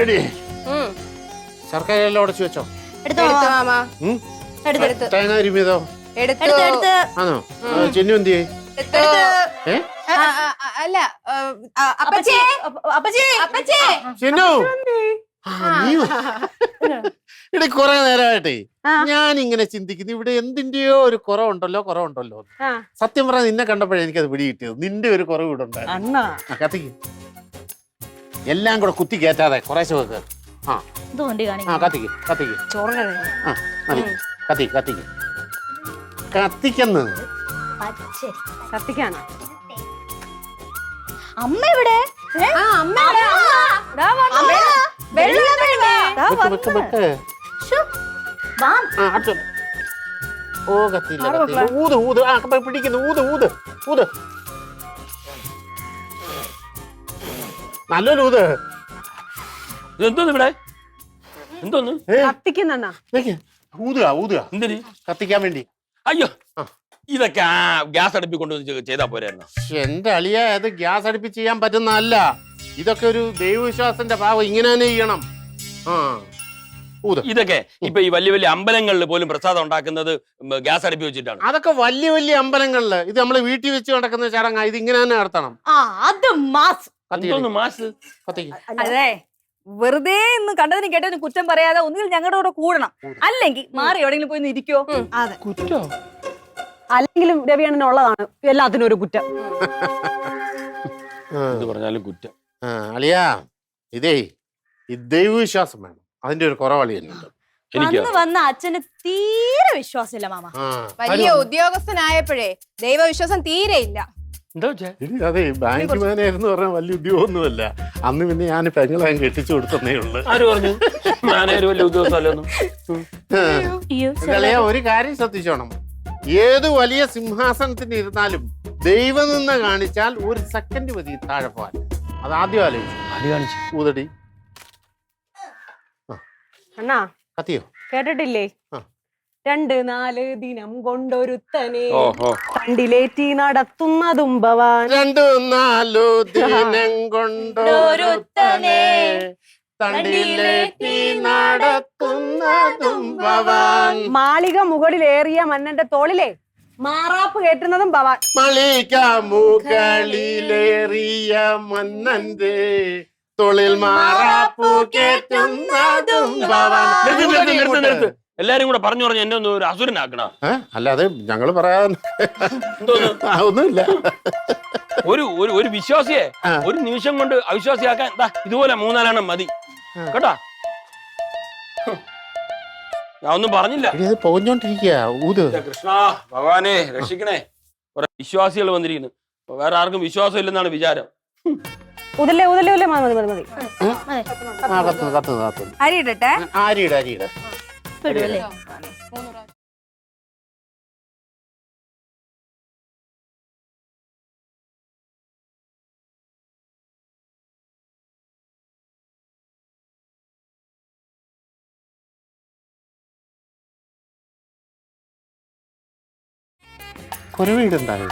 എടി. എല്ലാം ഉടച്ചു വെച്ചോ. എടുത്തോ മാമ. ആണോ? ചിന്നു എന്ത് അല്ല അപ്പച്ചേ. അപ്പച്ചേ അപ്പച്ചേ. എടി കുറെ നേരമായിട്ടേ ഞാൻ ഇങ്ങനെ ചിന്തിക്കുന്നു. ഇവിടെ എന്തിന്റെയോ ഒരു കുറവുണ്ടല്ലോ കുറവുണ്ടല്ലോ സത്യം പറഞ്ഞാൽ നിന്നെ കണ്ടപ്പോഴേ എനിക്കത് പിടി കിട്ടിയത് നിന്റെ ഒരു കുറവ് ഇവിടെ ഉണ്ടായിരുന്നു. കത്തിക്ക്. എല്ലാം കൂടെ കുത്തി കയറ്റാതെ കുറേശ്ശെ വെക്ക് ആ. കാണിക്കും. കത്തിക്ക് കത്തിക്ക്. ചോറിനെ ആ മതി. കത്തി കത്തിക്ക് കത്തിക്കുന്നു പച്ചരി. കത്തിക്കാനാ അമ്മ ഇവിടെ ഏ? ആ അമ്മ ഇവിടെ, അമ്മ. ദാ വന്നു. അമ്മ, വെള്ളം വേണ്ട. ദാ വെക്ക് വന്നു. വെക്ക്. വെക്ക് ശ്ശോ. വാ. ആ അടുത്ത. ഓ കത്തിയില്ല കത്തിയില്ല. ഊത് ഊത്. ആ ഇപ്പൊ പിടിക്കുന്നു. ഊത് ഊത് ഊത്. നല്ലൊരു ഊത് എന്തോന്ന് ഇവിടെ? എന്തോന്ന്? കത്തിക്കുന്നണ്ണാ. ഊതുക ഊതുക. എന്തിന്? കത്തിക്കാൻ വേണ്ടി. അയ്യോ ഇതൊക്കെ ആ ഗ്യാസ് അടുപ്പിൽ കൊണ്ടുവന്ന് ചെയ്താ പോരായിരുന്നു എന്റെ അളിയ അത് ഗ്യാസ് അടുപ്പിച്ച് ചെയ്യാൻ പറ്റുന്നതല്ല ഇതൊക്കെ ഒരു ദൈവവിശ്വാസത്തിന്റെ ഭാവം ഇങ്ങനെ തന്നെ ചെയ്യണം. ആ. ഊത്. ഇതൊക്കെ ഇപ്പൊ ഈ വലിയ വലിയ അമ്പലങ്ങളിൽ പോലും പ്രസാദം ഉണ്ടാക്കുന്നത് ഗ്യാസ് അടുപ്പി വെച്ചിട്ടാണ്. അതൊക്കെ വലിയ വലിയ അമ്പലങ്ങളിൽ. ഇത് നമ്മൾ വീട്ടിൽ വെച്ച് നടക്കുന്ന ചടങ്ങാ. ഇത് ഇങ്ങനെ തന്നെ നടത്തണം. ആ അത് മാസ് എന്തോന്ന് മാസ് കത്തിക്ക്. അതെ. വെറുതെ ഇന്ന് കണ്ടതിന് കേട്ടതിന് കുറ്റം പറയാതെ ഒന്നുകിൽ ഞങ്ങളുടെ കൂടെ കൂടണം. അല്ലെങ്കിൽ മാറി എവിടെയെങ്കിലും പോയി ഒന്ന് ഇരിക്കോ അതെ. കുറ്റോ? അല്ലെങ്കിലും രവിയണ്ണൻ ഉള്ളതാണ്. എല്ലാത്തിനും ഒരു കുറ്റം. എന്ത് പറഞ്ഞാലും കുറ്റം. ആ, അളിയാ ഇതേ ഈ ദൈവവിശ്വാസം വേണം. അതിന്റെ ഒരു കുറവളിയുണ്ട് എനിക്ക്? അന്ന് വന്ന അച്ഛന് തീരെ വിശ്വാസമില്ല മാമ. വലിയ ഉദ്യോഗസ്ഥനായപ്പോഴേ ദൈവവിശ്വാസം തീരെ ഇല്ല എന്താ ഇനി അതെ ബാങ്ക് മാനേജർ എന്ന് പറഞ്ഞാൽ വലിയ ഉദ്യോഗമൊന്നുമല്ല. അന്ന് പിന്നെ ഞാൻ പെങ്ങളെ കെട്ടിച്ചു കൊടുത്തേ ഉള്ളു. ആര് പറഞ്ഞു? മാനേജർ വലിയ ഉദ്യോഗസ്ഥല്ലൊന്നും അയ്യോ ഒരു കാര്യം ശ്രദ്ധിച്ചോണം. ഏത് വലിയ സിംഹാസനത്തിന് ഇരുന്നാലും ദൈവം നിന്ന് കാണിച്ചാൽ ഒരു സെക്കൻഡ് മതി താഴെ പോവാൻ. അത് ആദ്യം ആലോചിച്ചു. ആര് കാണിച്ചു ഊതടി. അണ്ണാ കത്തിയോ? കേട്ടിട്ടില്ലേ? ആ. രണ്ട് നാല് ദിനം കൊണ്ടൊരുത്തനെ ഓഹോ കണ്ടിലേറ്റി നടത്തുന്നതും ഭവാൻ. രണ്ട് നാലു ദിനം കൊണ്ടൊരുത്തനെ തണ്ടിലേറ്റി നടത്തുന്നതും ഭവാൻ. മാളിക മുകളിലേറിയ മന്നന്റെ തോളിലെ മാറാപ്പ് കയറ്റുന്നതും ഭവാൻ. മളിക മുകളിലേറിയ മന്നന്റെ തോളിൽ മാറാപ്പ് കേട്ടുന്നതും ഭവാൻ. നിർത്ത്, നിർത്ത്, നിർത്ത്, നിർത്ത്. എല്ലാരും കൂടെ പറഞ്ഞു പറഞ്ഞു എന്നെ ഒന്ന് ഒരു അസുരനാക്കണ? അല്ലാതെ ഞങ്ങൾ പറയാൻ ഒന്നുമില്ല ഒരു ഒരു ഒരു വിശ്വാസിയെ ഒരു നിമിഷം കൊണ്ട് അവിശ്വാസിയാക്കാൻ ദാ ഇതുപോലെ മൂന്നാലെണ്ണം മതി. കേട്ടാ. ഞാൻ ഒന്നും പറഞ്ഞില്ല. കൃഷ്ണ ഭഗവാനെ രക്ഷിക്കണേ. കുറെ വിശ്വാസികൾ വന്നിരിക്കുന്നു. വേറെ ആർക്കും വിശ്വാസം ഇല്ലെന്നാണ് വിചാരം ഉദല്ലേ ഉദല്ലേ ഉദല്ലേ? മതി മതി മതി. ആ കത്തുന്നു കത്തുന്നു കത്തുന്നു. അരി ഇടട്ടെ? ആരിയിട അല്ലേ പെടുവല്ലേ കുരവിടുണ്ടായോ